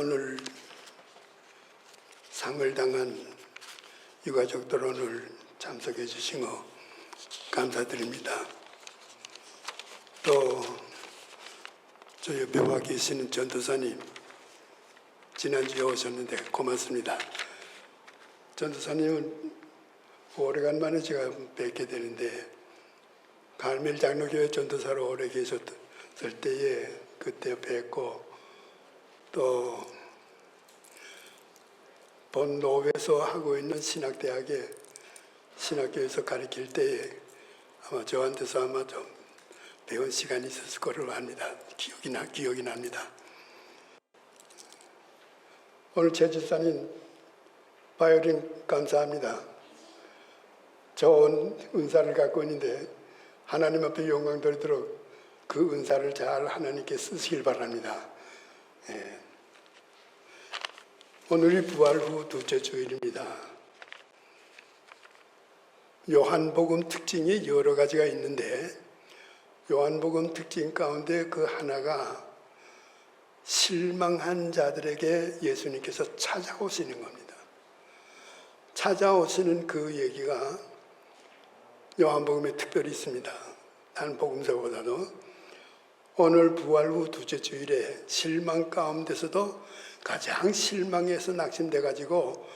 오늘 상을 당한 유가족들 오늘 참석해 주신 거 감사드립니다. 또 저 옆에 와 계시는 전도사님 지난주에 오셨는데 고맙습니다. 전도사님은 오래간만에 제가 뵙게 되는데 갈멜 장로교회 전도사로 오래 계셨을 때에 그때 뵙고 또 본노회에서 하고 있는 신학대학에 신학교에서 가르칠 때에 아마 저한테서 아마 좀 배운 시간이 있었을 거로 압니다. 기억이 나 기억이 납니다. 오늘 제주사님 바이올린 감사합니다. 좋은 은사를 갖고 있는데 하나님 앞에 영광 돌도록 그 은사를 잘 하나님께 쓰시길 바랍니다. 예. 오늘이 부활 후 두째 주일입니다. 요한복음 특징이 여러 가지가 있는데 요한복음 특징 가운데 그 하나가 실망한 자들에게 예수님께서 찾아오시는 겁니다. 찾아오시는 그 얘기가 요한복음에 특별히 있습니다. 다른 복음서보다도 오늘 부활 후 두째 주일에 실망 가운데서도 가장 실망해서 낙심돼 가지고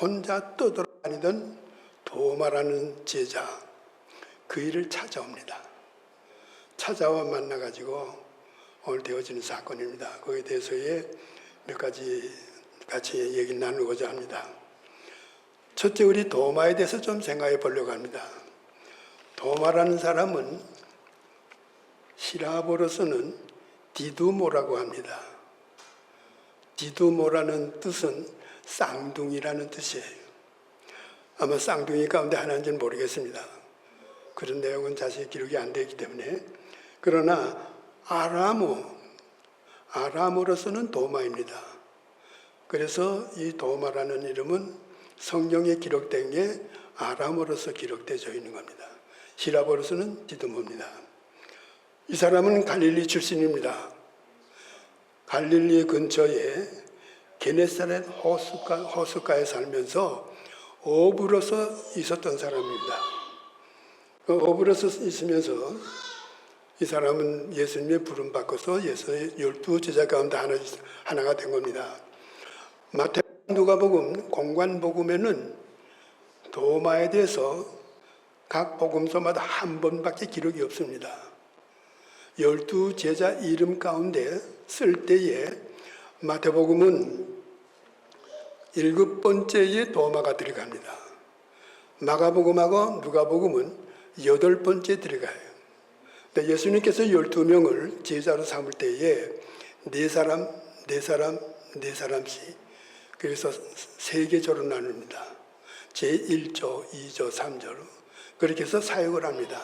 혼자 떠돌아다니던 도마라는 제자 그 일을 찾아옵니다. 찾아와 만나 가지고 오늘 되어지는 사건입니다. 거기에 대해서의 몇 가지 같이 얘기를 나누고자 합니다. 첫째 우리 도마에 대해서 좀 생각해 보려고 합니다. 도마라는 사람은 히라보로서는 디두모라고 합니다. 디두모라는 뜻은 쌍둥이라는 뜻이에요. 아마 쌍둥이 가운데 하나인지는 모르겠습니다. 그런 내용은 자세히 기록이 안 되기 때문에 그러나 아라모 아람으로서는 도마입니다. 그래서 이 도마라는 이름은 성경에 기록된 게 아람으로서 기록되어 있는 겁니다. 히라보로서는 디두모입니다. 이 사람은 갈릴리 출신입니다. 갈릴리 근처에 게네사렛 호숫가, 호숫가에 살면서 어부로서 있었던 사람입니다. 그 어부로서 있으면서 이 사람은 예수님의 부름 받고서 예수의 열두 제자 가운데 하나, 하나가 된 겁니다. 마태 누가복음 공관복음에는 도마에 대해서 각 복음서마다 한 번밖에 기록이 없습니다. 열두 제자 이름 가운데 쓸 때에 마태복음은 일곱 번째에 도마가 들어갑니다. 마가복음하고 누가복음은 여덟 번째 들어가요. 예수님께서 열두 명을 제자로 삼을 때에 네 사람, 네 사람, 네 사람씩 그래서 세 계조로 나눕니다. 제1조, 2조, 3조로 그렇게 해서 사역을 합니다.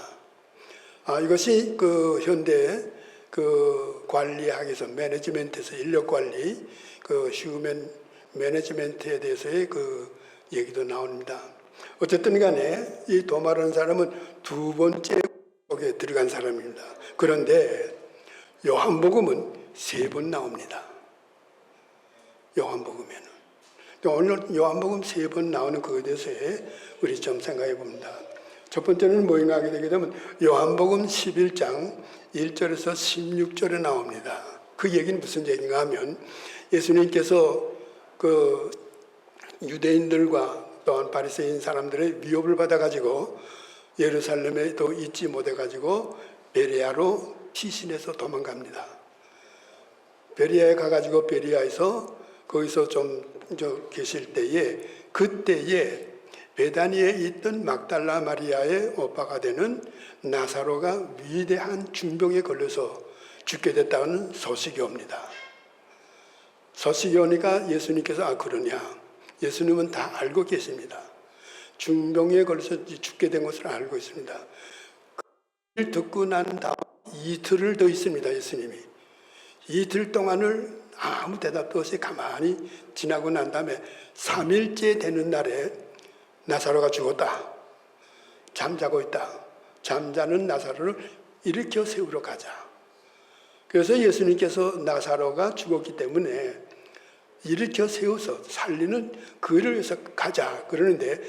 아, 이것이 그 현대 그 관리학에서 매니지멘트에서 인력 관리, 그 휴먼 매니지멘트에 대해서의 그 얘기도 나옵니다. 어쨌든 간에 이 도마라는 사람은 두 번째 속에 들어간 사람입니다. 그런데 요한복음은 세 번 나옵니다. 요한복음에는. 오늘 요한복음 세 번 나오는 그것에 대해서 우리 좀 생각해 봅니다. 첫 번째는 뭐인가 하게 되게 되면 요한복음 11장 1절에서 16절에 나옵니다. 그 얘기는 무슨 얘기인가 하면 예수님께서 그 유대인들과 또한 바리새인 사람들의 위협을 받아가지고 예루살렘에 또 있지 못해가지고 베리아로 피신해서 도망갑니다. 베리아에 가가지고 베리아에서 거기서 좀저 계실 때에 그때에 베다니에 있던 막달라 마리아의 오빠가 되는 나사로가 위대한 중병에 걸려서 죽게 됐다는 소식이 옵니다. 소식이 오니까 예수님께서 아 그러냐 예수님은 다 알고 계십니다. 중병에 걸려서 죽게 된 것을 알고 있습니다. 그 듣고 난 다음 이틀을 더 있습니다. 예수님이 이틀 동안을 아무 대답도 없이 가만히 지나고 난 다음에 3일째 되는 날에 나사로가 죽었다. 잠자고 있다. 잠자는 나사로를 일으켜 세우러 가자. 그래서 예수님께서 나사로가 죽었기 때문에 일으켜 세워서 살리는 그 일을 위해서 가자 그러는데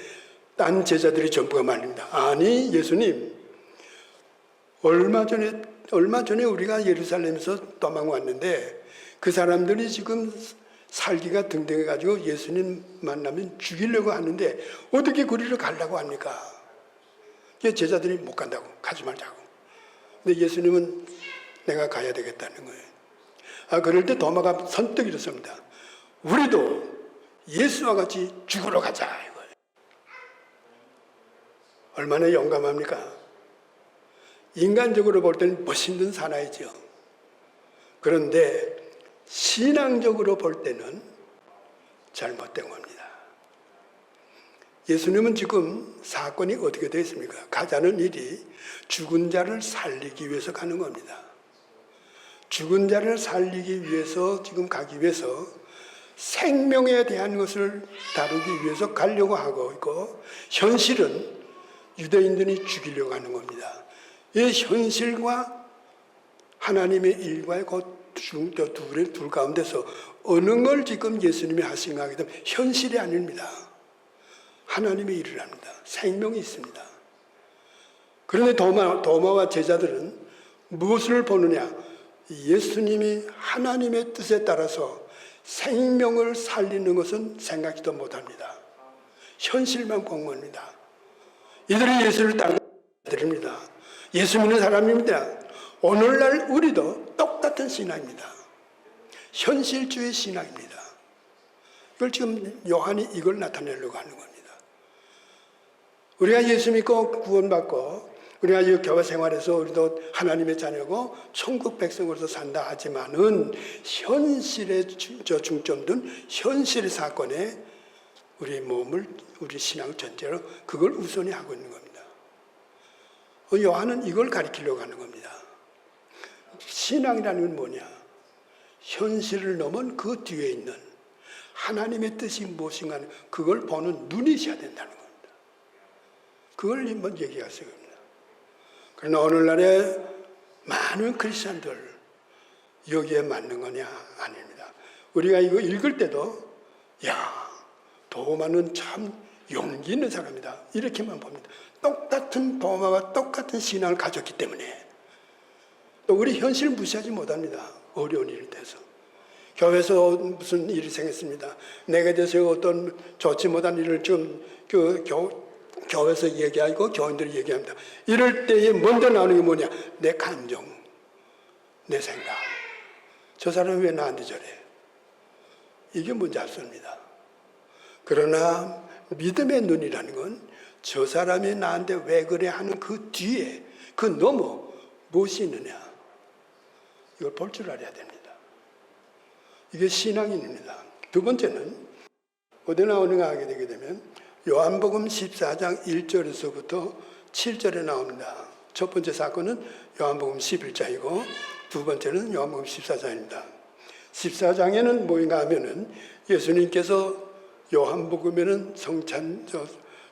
딴 제자들이 전부가 말립니다. 아니 예수님 얼마 전에 얼마 전에 우리가 예루살렘에서 도망 왔는데 그 사람들이 지금 살기가 등등해 가지고 예수님 만나면 죽이려고 하는데 어떻게 그리로 가려고 합니까? 그 제자들이 못 간다고 가지 말자고. 근데 예수님은 내가 가야 되겠다는 거예요. 아 그럴 때 도마가 선뜻 이렇습니다. 우리도 예수와 같이 죽으러 가자 이거예요. 얼마나 용감합니까? 인간적으로 볼 때는 멋있는 사나이죠. 그런데 신앙적으로 볼 때는 잘못된 겁니다. 예수님은 지금 사건이 어떻게 되어 있습니까? 가자는 일이 죽은 자를 살리기 위해서 가는 겁니다. 죽은 자를 살리기 위해서 지금 가기 위해서 생명에 대한 것을 다루기 위해서 가려고 하고 있고 현실은 유대인들이 죽이려고 하는 겁니다. 이 현실과 하나님의 일과의 그두 둘의 둘 가운데서 어느 걸 지금 예수님이 하신 가 하게 되면 현실이 아닙니다. 하나님의 일을 합니다. 생명이 있습니다. 그런데 도마, 도마와 제자들은 무엇을 보느냐? 예수님이 하나님의 뜻에 따라서 생명을 살리는 것은 생각지도 못합니다. 현실만 본 겁니다. 이들은 예수를 따르드립니다. 예수 믿는 사람입니다. 오늘날 우리도 똑 같은 신앙입니다. 현실주의 신앙입니다. 이걸 지금 요한이 이걸 나타내려고 하는 겁니다. 우리가 예수 믿고 구원받고 우리가 이 교회 생활에서 우리도 하나님의 자녀고 천국 백성으로서 산다 하지만은 현실의 주- 저 중점든 현실의 사건에 우리 몸을 우리 신앙 전체로 그걸 우선히 하고 있는 겁니다. 어, 요한은 이걸 가리키려고 하는 겁니다. 신앙이라는 건 뭐냐? 현실을 넘은 그 뒤에 있는 하나님의 뜻이 무엇인가 그걸 보는 눈이 있어야 된다는 겁니다. 그걸 한번 얘기하세요. 그러나 오늘날에 많은 크리스천들 여기에 맞는 거냐? 아닙니다. 우리가 이거 읽을 때도 야 도마는 참 용기 있는 사람이다. 이렇게만 봅니다. 똑같은 도마와 똑같은 신앙을 가졌기 때문에 또 우리 현실을 무시하지 못합니다. 어려운 일에 대해서. 교회에서 무슨 일이 생겼습니다. 내게 대해서 어떤 좋지 못한 일을 지금 그 교, 교회에서 얘기하고 교인들이 얘기합니다. 이럴 때에 먼저 나오는 게 뭐냐? 내 감정, 내 생각. 저 사람이 왜 나한테 저래? 이게 먼저 앞섭니다. 그러나 믿음의 눈이라는 건 저 사람이 나한테 왜 그래 하는 그 뒤에 그 넘어 무엇이 있느냐 이걸 볼 줄 알아야 됩니다. 이게 신앙인입니다. 두 번째는 어디 나오는가 하게 되게 되면 요한복음 14장 1절에서부터 7절에 나옵니다. 첫 번째 사건은 요한복음 11장이고 두 번째는 요한복음 14장입니다. 14장에는 뭐인가 하면은 예수님께서 요한복음에는 성찬, 저,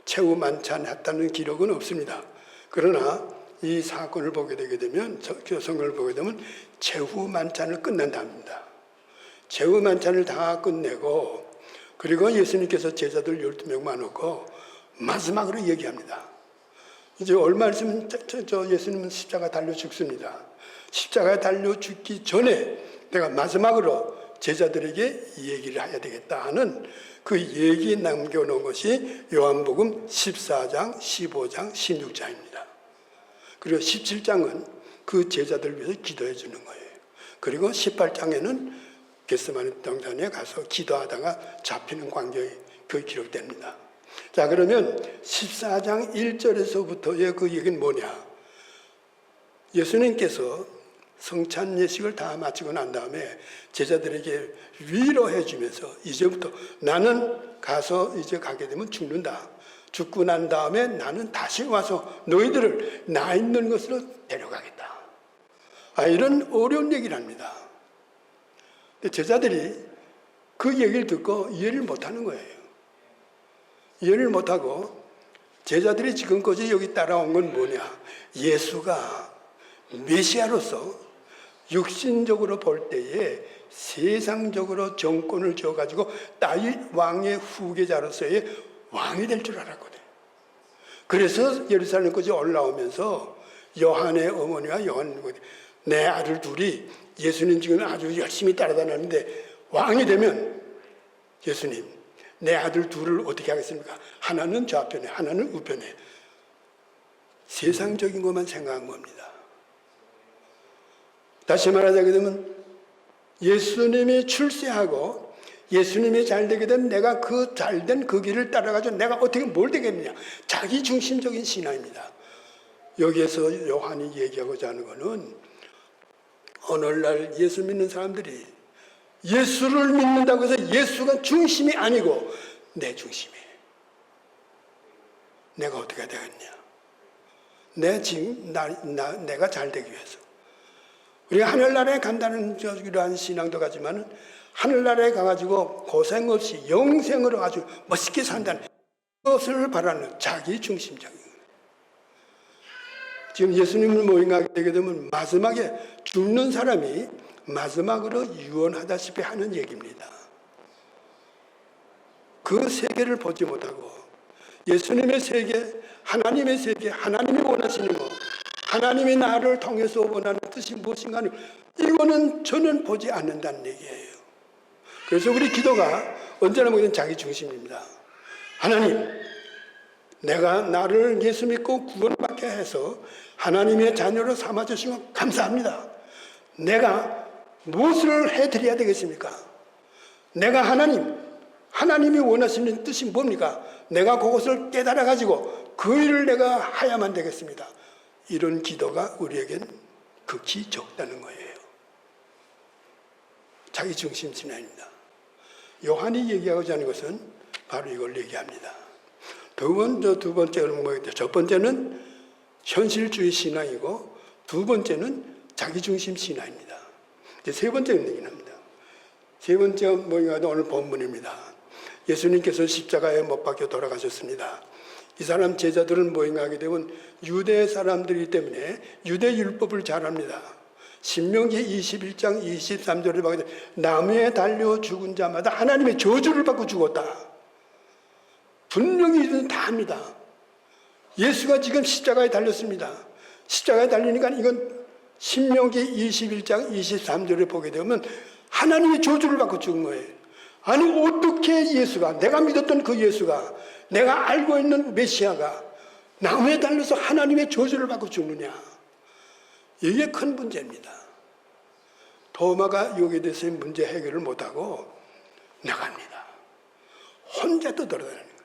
최후 만찬했다는 기록은 없습니다. 그러나 이 사건을 보게 되게 되면, 성경을 보게 되면 최후 만찬을 끝난답니다. 최후 만찬을 다 끝내고, 그리고 예수님께서 제자들 12명만 놓고 마지막으로 얘기합니다. 이제 얼마 있으면 저, 예수님은 십자가 달려 죽습니다. 십자가에 달려 죽기 전에 내가 마지막으로 제자들에게 이 얘기를 해야 되겠다 하는 그 얘기 남겨놓은 것이 요한복음 14장, 15장, 16장입니다. 그리고 17장은 그 제자들 위해서 기도해 주는 거예요. 그리고 18장에는 겟스마네 동산에 가서 기도하다가 잡히는 광경이 그 기록됩니다. 자, 그러면 14장 1절에서부터의 그 얘기는 뭐냐? 예수님께서 성찬 예식을 다 마치고 난 다음에 제자들에게 위로해 주면서 이제부터 나는 가서 이제 가게 되면 죽는다. 죽고 난 다음에 나는 다시 와서 너희들을 나 있는 것으로 데려가겠다. 아, 이런 어려운 얘기를 합니다. 제자들이 그 얘기를 듣고 이해를 못 하는 거예요. 이해를 못 하고 제자들이 지금까지 여기 따라온 건 뭐냐? 예수가 메시아로서 육신적으로 볼 때에 세상적으로 정권을 줘가지고 다윗 왕의 후계자로서의 왕이 될 줄 알았거든. 그래서 예루살렘까지 올라오면서 요한의 어머니와 요한 내 아들 둘이 예수님 지금 아주 열심히 따라다녔는데 왕이 되면 예수님 내 아들 둘을 어떻게 하겠습니까? 하나는 좌편에 하나는 우편에 세상적인 것만 생각한 겁니다. 다시 말하자게 되면 예수님이 출세하고 예수님이 잘 되게 되면 내가 그 잘된 그 길을 따라가지고 내가 어떻게 뭘 되겠느냐. 자기 중심적인 신앙입니다. 여기에서 요한이 얘기하고자 하는 것은 오늘날 예수 믿는 사람들이 예수를 믿는다고 해서 예수가 중심이 아니고 내 중심이에요. 내가 어떻게 되겠냐. 내 지금 나, 나, 내가 잘 되기 위해서. 우리가 하늘나라에 간다는 저 이러한 신앙도 가지만은 하늘나라에 가가지고 고생 없이 영생으로 아주 멋있게 산다는 것을 바라는 자기 중심적인. 지금 예수님을 모임하게 되게 되면 마지막에 죽는 사람이 마지막으로 유언하다시피 하는 얘기입니다. 그 세계를 보지 못하고 예수님의 세계, 하나님의 세계, 하나님이 원하시는 것, 하나님이 나를 통해서 원하는 뜻이 무엇인가는 이거는 저는 보지 않는다는 얘기예요. 그래서 우리 기도가 언제나 보면 자기 중심입니다. 하나님, 내가 나를 예수 믿고 구원받게 해서 하나님의 자녀로 삼아주신 것 감사합니다. 내가 무엇을 해드려야 되겠습니까? 내가 하나님, 하나님이 원하시는 뜻이 뭡니까? 내가 그것을 깨달아 가지고 그 일을 내가 하야만 되겠습니다. 이런 기도가 우리에겐 극히 적다는 거예요. 자기 중심 신앙입니다. 요한이 얘기하고자 하는 것은 바로 이걸 얘기합니다. 두 번째, 두 번째는 뭐겠죠? 첫 번째는 현실주의 신앙이고 두 번째는 자기중심 신앙입니다. 이제 세 번째는 얘기는 합니다. 세 번째 뭐가 오늘 본문입니다. 예수님께서 십자가에 못 박혀 돌아가셨습니다. 이 사람 제자들은 모임하게 되면 유대 사람들이기 때문에 유대 율법을 잘 합니다. 신명기 21장 23절을 보게 되면 나무에 달려 죽은 자마다 하나님의 저주를 받고 죽었다. 분명히 이들은 다 합니다. 예수가 지금 십자가에 달렸습니다. 십자가에 달리니까 이건 신명기 21장 23절을 보게 되면 하나님의 저주를 받고 죽은 거예요. 아니 어떻게 예수가 내가 믿었던 그 예수가 내가 알고 있는 메시아가 나무에 달려서 하나님의 저주를 받고 죽느냐 이게 큰 문제입니다. 도마가 여기에 대해서 문제 해결을 못하고 나갑니다. 혼자 떠돌아다니는 거예요.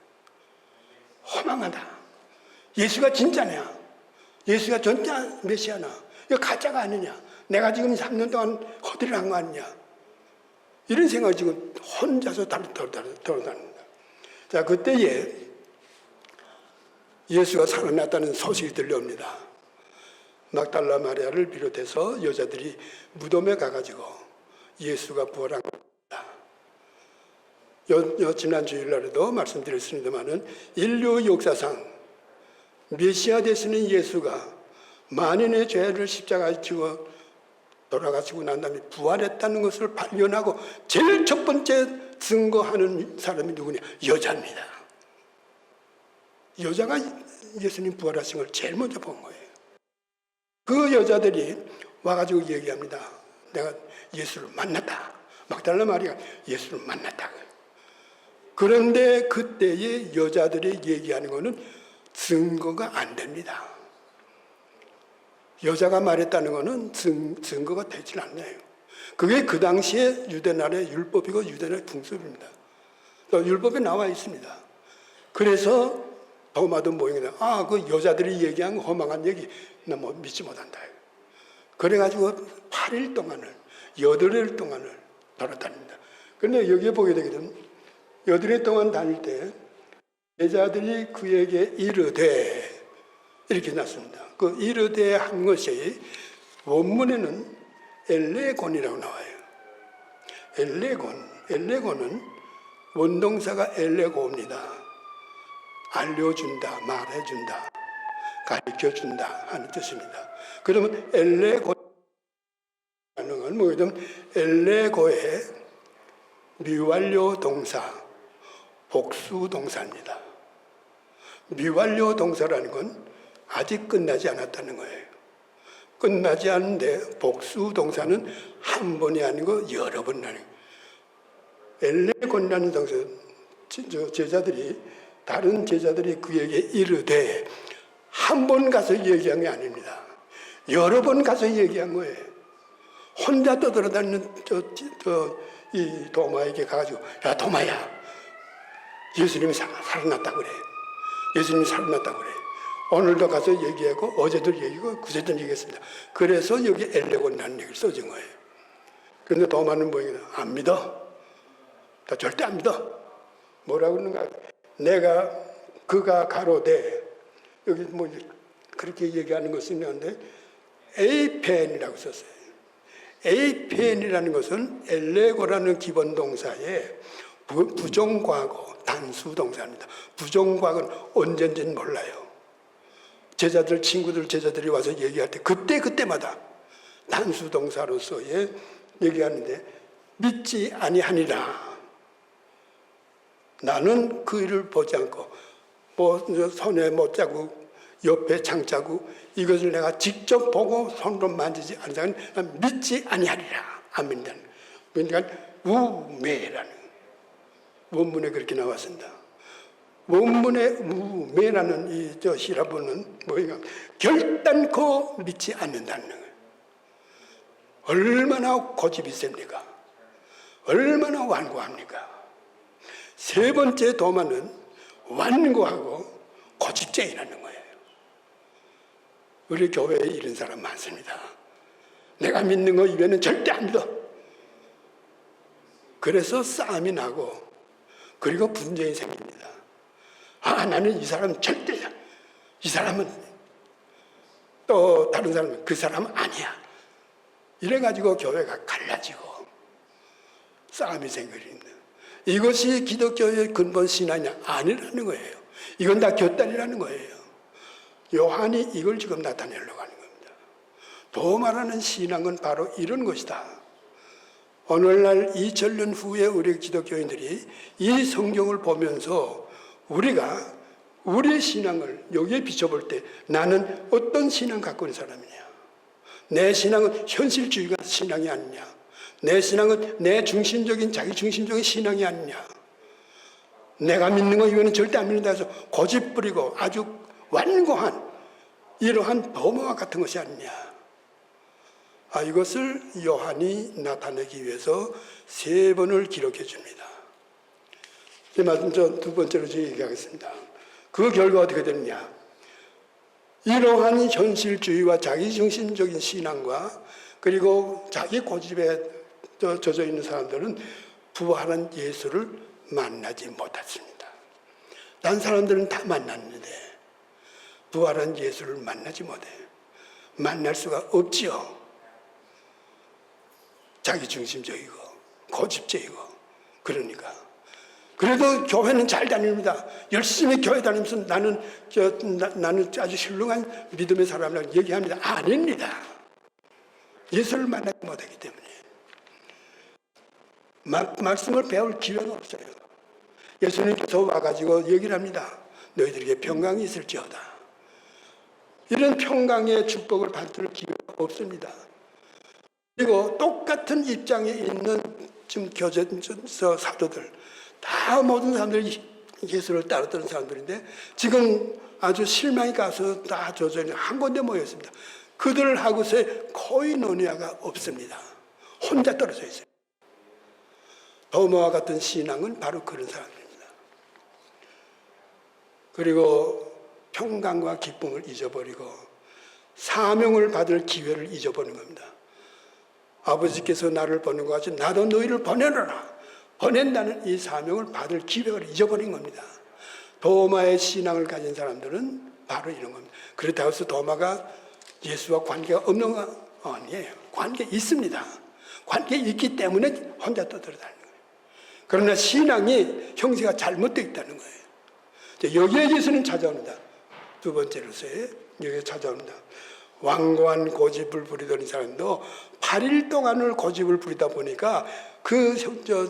허망하다. 예수가 진짜냐? 예수가 진짜 메시아나? 이거 가짜가 아니냐? 내가 지금 3년 동안 허들을 한 거 아니냐? 이런 생각이 지금 혼자서 돌아다닙니다. 자, 그때에 예수가 살아났다는 소식이 들려옵니다. 막달라 마리아를 비롯해서 여자들이 무덤에 가가지고 예수가 부활한 겁니다. 지난 주일날에도 말씀드렸습니다만은 인류 역사상 메시아 되시는 예수가 만인의 죄를 십자가에 지고 돌아가시고 난 다음에 부활했다는 것을 발견하고 제일 첫 번째 증거하는 사람이 누구냐? 여자입니다. 여자가 예수님 부활하신 걸 제일 먼저 본 거예요. 그 여자들이 와가지고 얘기합니다. 내가 예수를 만났다. 막달라 마리가 예수를 만났다. 그런데 그때의 여자들이 얘기하는 것은 증거가 안 됩니다. 여자가 말했다는 것은 증, 증거가 되질 않나요. 그게 그 당시에 유대나라의 율법이고 유대나라의 풍습입니다. 또 율법에 나와 있습니다. 그래서 도마도 모임이 아, 그 여자들이 얘기한 허망한 얘기, 나뭐 믿지 못한다. 그래가지고 8일 동안을, 8일 동안을 돌아다닙니다. 그런데 여기에 보게 되면, 8일 동안 다닐 때, 여자들이 그에게 이르되, 이렇게 났습니다. 그 이르되 한 것이 원문에는 엘레곤이라고 나와요. 엘레곤, 엘레곤은 원동사가 엘레고입니다. 알려준다, 말해준다, 가르쳐 준다 하는 뜻입니다. 그러면 엘레곤 하는 이건 뭐냐면 엘레고의 미완료 동사, 복수 동사입니다. 미완료 동사라는 건 아직 끝나지 않았다는 거예요. 끝나지 않는데 복수 동사는 한 번이 아니고 여러 번 나는 엘레곤이라는 동사 저 제자들이 다른 제자들이 그에게 이르되 한 번 가서 얘기한 게 아닙니다. 여러 번 가서 얘기한 거예요. 혼자 떠돌아다니는 저이 도마에게 가가지고 야 도마야 예수님이 사- 살아났다 그래. 예수님이 살아났다 그래. 오늘도 가서 얘기하고 어제도 얘기하고 그제도 얘기했습니다. 그래서 여기 엘레곤이라는 얘기를 써준 거예요. 그런데 도마는 뭐냐? 안 믿어. 나 절대 안 믿어. 뭐라고 그러는가? 내가 그가 가로되 여기 뭐 그렇게 얘기하는 것이 있는데 에이펜이라고 썼어요. 에이펜이라는 것은 엘레고라는 기본 동사에 부- 부정과거 단수 동사입니다. 부정과거는 언젠지는 몰라요. 제자들 친구들 제자들이 와서 얘기할 때 그때 그때마다 단수 동사로서의 얘기하는데 믿지 아니하니라. 나는 그 일을 보지 않고 뭐 손에 못 자국 옆에 장자국 이것을 내가 직접 보고 손으로 만지지 자는 난 믿지 아니하리라 안 믿는다는 그러니까 우매라는 원문에 그렇게 나왔습니다. 원문에 우매라는 이저 히라보는 뭐냐 결단코 믿지 않는다는 거예요. 얼마나 고집이 셉니까? 얼마나 완고합니까? 세 번째 도마는 완고하고 고집쟁이라는 거예요. 우리 교회에 이런 사람 많습니다. 내가 믿는 거 이외에는 절대 안 믿어. 그래서 싸움이 나고 그리고 분쟁이 생깁니다. 아 나는 이 사람 절대야. 이 사람은 또 다른 사람은 그 사람은 아니야. 이래가지고 교회가 갈라지고 싸움이 생기는 이것이 기독교의 근본 신앙이 아니라는 거예요. 이건 다 곁다리라는 거예요. 요한이 이걸 지금 나타내려고 하는 겁니다. 도말하는 신앙은 바로 이런 것이다. 오늘날 2000년 후에 우리 기독교인들이 이 성경을 보면서 우리가 우리 신앙을 여기에 비춰볼 때 나는 어떤 신앙 갖고 있는 사람이냐. 내 신앙은 현실주의가 신앙이 아니냐. 내 신앙은 내 중심적인 자기 중심적인 신앙이 아니냐. 내가 믿는 거 이거는 절대 안 믿는다 해서 고집 부리고 아주 완고한 이러한 범어와 같은 것이 아니냐. 아, 이것을 요한이 나타내기 위해서 세 번을 기록해 줍니다. 이 말씀 저두 번째로 제 얘기하겠습니다. 그 결과 어떻게 되느냐. 이러한 현실주의와 자기중심적인 신앙과 그리고 자기 고집에 저- 젖어 있는 사람들은 부활한 예수를 만나지 못했습니다. 딴 사람들은 다 만났는데 부활한 예수를 만나지 못해. 만날 수가 없지요. 자기 중심적이고 고집적이고 그러니까 그래도 교회는 잘 다닙니다. 열심히 교회 다니면서 나는 저 나, 나는 아주 훌륭한 믿음의 사람이라고 얘기합니다. 아닙니다. 예수를 만나지 못하기 때문에 마, 말씀을 배울 기회가 없어요. 예수님께서 와가지고 얘기를 합니다. 너희들에게 평강이 있을지어다. 이런 평강의 축복을 받을 기회가 없습니다. 그리고 똑같은 입장에 있는 지금 교제서 사도들 다 모든 사람들이 예수를 따르던 사람들인데 지금 아주 실망이 가서 다 조전이 한 군데 모였습니다. 그들하고서의 코이노니아가 없습니다. 혼자 떨어져 있어요. 도마와 같은 신앙은 바로 그런 사람입니다. 그리고 평강과 기쁨을 잊어버리고 사명을 받을 기회를 잊어버리는 겁니다. 아버지께서 나를 보는 것 같이 나도 너희를 보내노라. 보낸다는 이 사명을 받을 기회를 잊어버린 겁니다. 도마의 신앙을 가진 사람들은 바로 이런 겁니다. 그렇다고 해서 도마가 예수와 관계가 없는 거 아니에요. 관계 있습니다. 관계 있기 때문에 혼자 떠들어다니는 거예요. 그러나 신앙이 형태가 잘못되어 있다는 거예요. 이제 여기에 예수는 찾아옵니다. 두 번째로서의 여기에 찾아옵니다. 완고한 고집을 부리던 이 사람도 8일 동안을 고집을 부리다 보니까 그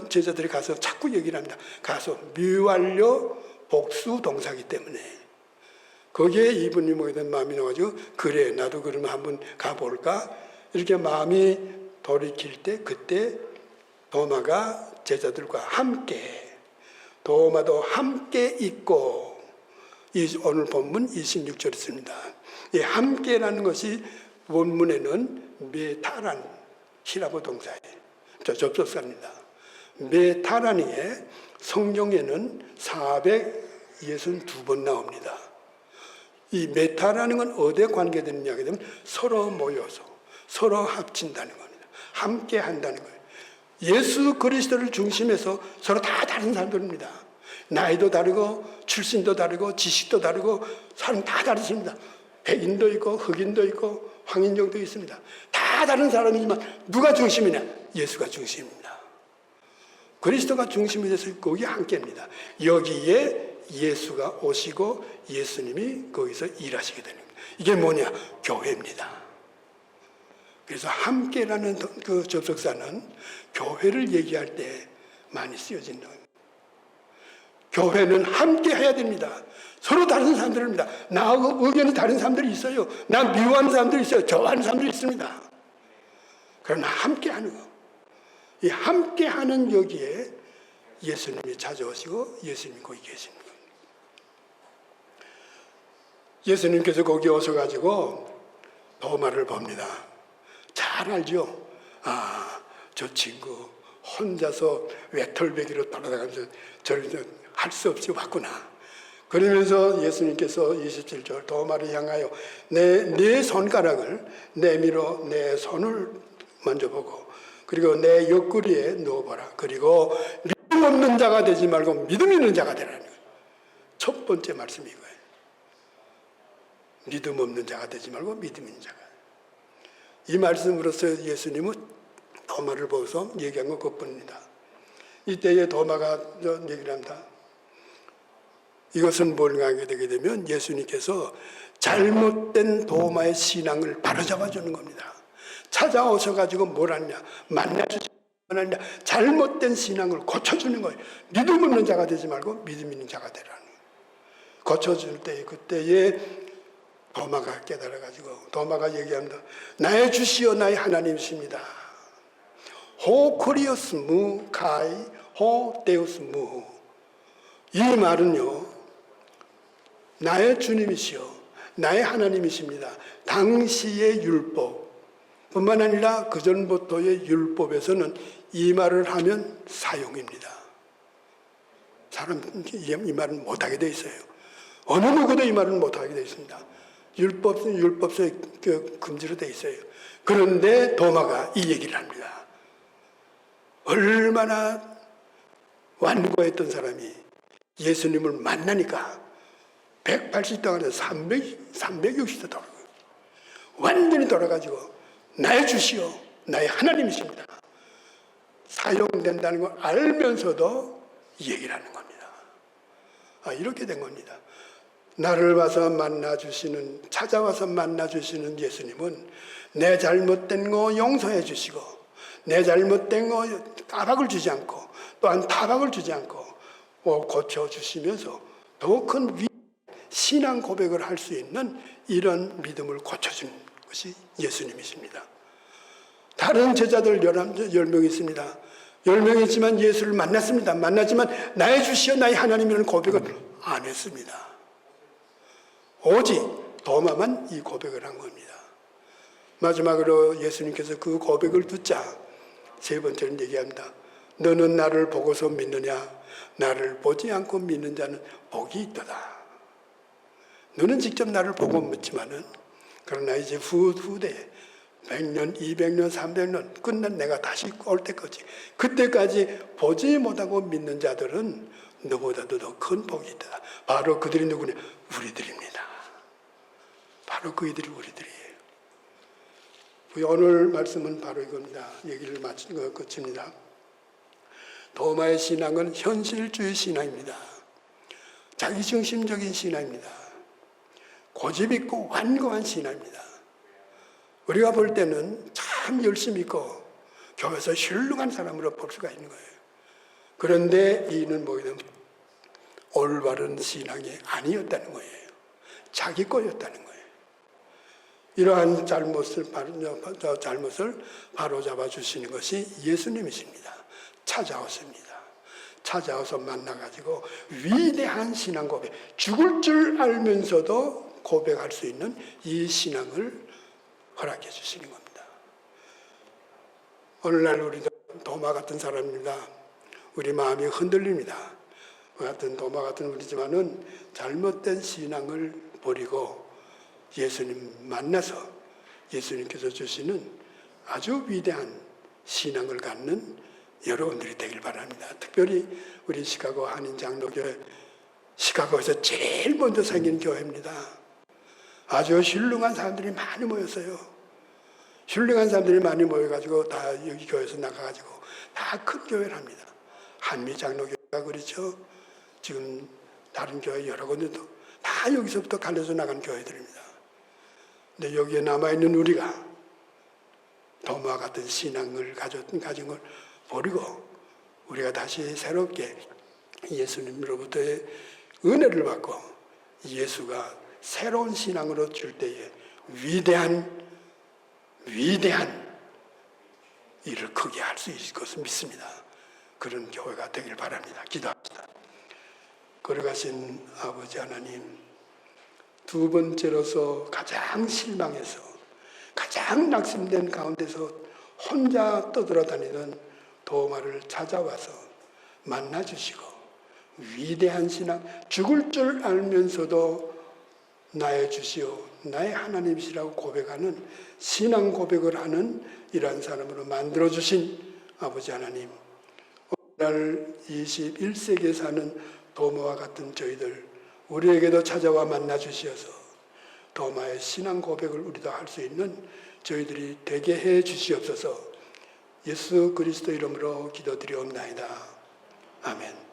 제자들이 가서 자꾸 얘기를 합니다. 가서 미완료 복수 동사기 때문에 거기에 이분이 뭐에 대한 마음이 나가지고 그래 나도 그러면 한번 가볼까 이렇게 마음이 돌이킬 때 그때 도마가 제자들과 함께 도마도 함께 있고 이 오늘 본문 26절 있습니다. 이 함께라는 것이 원문에는 메타란 히라보 동사예요. 저 접속사입니다. 메타란이에 성경에는 462번 나옵니다. 이 메타라는 건 어디에 관계되는 이야기 되면 서로 모여서 서로 합친다는 겁니다. 함께 한다는 거예요. 예수 그리스도를 중심해서 서로 다 다른 사람들입니다. 나이도 다르고 출신도 다르고 지식도 다르고 사람 다 다르십니다. 백인도 있고 흑인도 있고 황인종도 있습니다. 다 다른 사람이지만 누가 중심이냐? 예수가 중심입니다. 그리스도가 중심이 돼서 거기 함께입니다. 여기에 예수가 오시고 예수님이 거기서 일하시게 되는 거예요. 이게 뭐냐? 교회입니다. 그래서 함께라는 그 접속사는 교회를 얘기할 때 많이 쓰여진다. 교회는 함께 해야 됩니다. 서로 다른 사람들입니다. 나하고 의견이 다른 사람들이 있어요. 나 미워하는 사람들이 있어요. 좋아하는 사람들이 있습니다. 그러나 함께 하는 거. 이 함께 하는 여기에 예수님이 찾아오시고 예수님이 거기 거예요. 예수님께서 거기 오셔가지고 도마를 봅니다. 잘 알죠? 아, 저 친구 혼자서 외톨배기로 돌아다니면서 저를 할 수 없이 왔구나. 그러면서 예수님께서 27절 도마를 향하여 내, 내 손가락을 내밀어 내 손을 만져보고 그리고 내 옆구리에 넣어보라. 그리고 믿음 없는 자가 되지 말고 믿음 있는 자가 되라는 거예요. 첫 번째 말씀이 이거예요. 믿음 없는 자가 되지 말고 믿음 있는 자가. 이 말씀으로서 예수님은 도마를 보고서 얘기한 건 그뿐입니다. 이때에 도마가 저 얘기를 합니다. 이것은 뭘 하게 되게 되면 예수님께서 잘못된 도마의 신앙을 바로잡아 주는 겁니다. 찾아오셔 가지고 뭘 하냐? 만나주지 하냐? 잘못된 신앙을 고쳐 주는 거예요. 믿음 없는 자가 되지 말고 믿음 있는 자가 되라는 거예요. 고쳐 줄 때 그때에 도마가 깨달아가지고 도마가 얘기합니다. 나의 주시오 나의 하나님이십니다. 호 코리오스 무 카이 호 데우스 무. 이 말은요. 나의 주님이시오. 나의 하나님이십니다. 당시의 율법 뿐만 아니라 그전부터의 율법에서는 이 말을 하면 사용입니다. 사람 이 말은 못하게 돼 있어요. 어느 누구도 이 말은 못하게 돼 있습니다. 율법 율법서에 그 금지로 돼 있어요. 그런데 도마가 이 얘기를 합니다. 얼마나 완고했던 사람이 예수님을 만나니까 180도 안에 300, 360도 돌아가요. 완전히 돌아가지고 나의 주시오, 나의 하나님이십니다. 사용된다는 걸 알면서도 얘기를 하는 겁니다. 아, 이렇게 된 겁니다. 나를 와서 만나 주시는, 찾아와서 만나 주시는 예수님은 내 잘못된 거 용서해 주시고, 내 잘못된 거 까박을 주지 않고, 또한 타박을 주지 않고, 어, 고쳐 주시면서 더큰 위, 신앙 고백을 할 수 있는 이런 믿음을 고쳐 주는 것이 예수님이십니다. 다른 제자들 11명 있습니다. 10명 있지만 예수를 만났습니다. 만났지만 나의 주시여 나의 하나님이라는 고백을 안 했습니다. 오직 도마만 이 고백을 한 겁니다. 마지막으로 예수님께서 그 고백을 듣자 세 번째는 얘기합니다. 너는 나를 보고서 믿느냐? 나를 보지 않고 믿는 자는 복이 있도다. 너는 직접 나를 보고 묻지만은 그러나 이제 후, 후대 100년, 200년, 300년 끝난 내가 다시 올 때까지 그때까지 보지 못하고 믿는 자들은 너보다도 더 큰 복이 있다. 바로 그들이 누구냐? 우리들입니다. 바로 그이들이 우리들이에요. 오늘 말씀은 바로 이겁니다. 얘기를 마친 거 끝입니다. 도마의 신앙은 현실주의 신앙입니다. 자기중심적인 신앙입니다. 고집 있고 완고한 신앙입니다. 우리가 볼 때는 참 열심히 있고 교회에서 훌륭한 사람으로 볼 수가 있는 거예요. 그런데 이는 뭐냐면 올바른 신앙이 아니었다는 거예요. 자기 거였다는 거예요. 이러한 잘못을 잘못을 바로 잡아 주시는 것이 예수님이십니다. 찾아오십니다. 찾아와서 만나가지고 위대한 신앙 고백, 죽을 줄 알면서도 고백할 수 있는 이 신앙을 허락해 주시는 겁니다. 오늘날 우리도 도마 같은 사람입니다. 우리 마음이 흔들립니다. 같은 도마 같은 우리지만은 잘못된 신앙을 버리고 예수님 만나서 예수님께서 주시는 아주 위대한 신앙을 갖는 여러분들이 되길 바랍니다. 특별히 우리 시카고 한인 장로교회 시카고에서 제일 먼저 생긴 교회입니다. 아주 훌륭한 사람들이 많이 모였어요. 훌륭한 사람들이 많이 모여가지고 다 여기 교회에서 나가가지고 다 큰 교회를 합니다. 한미 장로교회가 그렇죠. 지금 다른 교회 여러 군데도 다 여기서부터 갈려져 나간 교회들입니다. 근데 여기에 남아있는 우리가 도마 같은 신앙을 가졌던 걸 버리고 우리가 다시 새롭게 예수님으로부터의 은혜를 받고 예수가 새로운 신앙으로 줄 때에 위대한 위대한 일을 크게 할 수 있을 것을 믿습니다. 그런 교회가 되길 바랍니다. 기도합시다. 걸어가신 아버지 하나님, 두 번째로서 가장 실망해서 가장 낙심된 가운데서 혼자 떠돌아다니던 도마를 찾아와서 만나주시고 위대한 신앙, 죽을 줄 알면서도 나의 주시오, 나의 하나님이시라고 고백하는 신앙 고백을 하는 이러한 사람으로 만들어 주신 아버지 하나님, 오늘 21세기에 사는 도마와 같은 저희들, 우리에게도 찾아와 만나 주시어서 도마의 신앙 고백을 우리도 할 수 있는 저희들이 되게 해 주시옵소서 예수 그리스도 이름으로 기도드리옵나이다. 아멘.